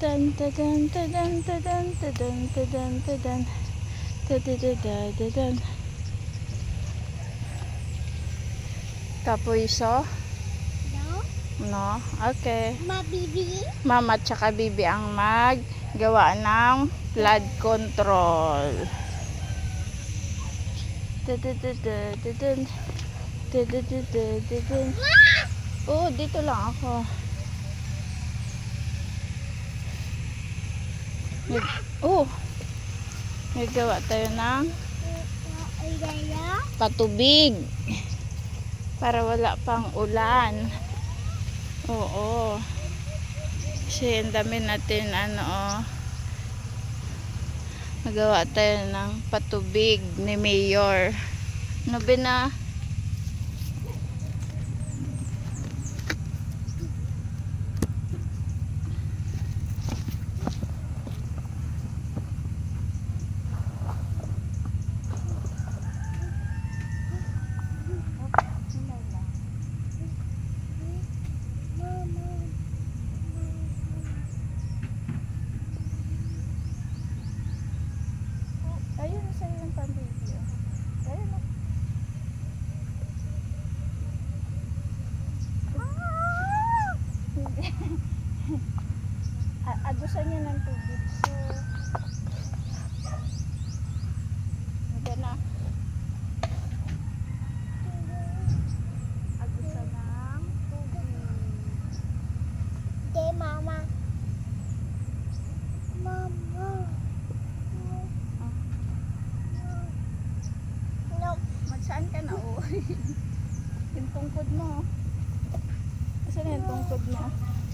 Tan tadan tadan tadan tadan tadan tadan tadadadadadan Kapuiso? No? No? Okay. Mabibi? Mama at saka bibi ang maggawa ng flood control. Dadadadadadan. Dadadadadadan. Oh, dito lang ako. Nag- oh, naggawa tayo ng patubig para wala pang ulan. Oo. Kasi ang dami natin ano oh. Nagawa tayo ng patubig ni Mayor. Ano ba na? Yung pambibig. Ayun na. Agusan niya ng tubig. So, Hindi na. Agusan ng tubig. Mama. Mama. No. Magsaan ka na, oh. yung tungkod mo. Asan na yung tungkod mo?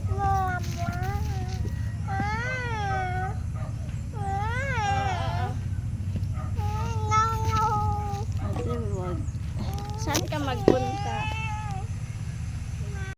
Mama. Saan ka magpunta?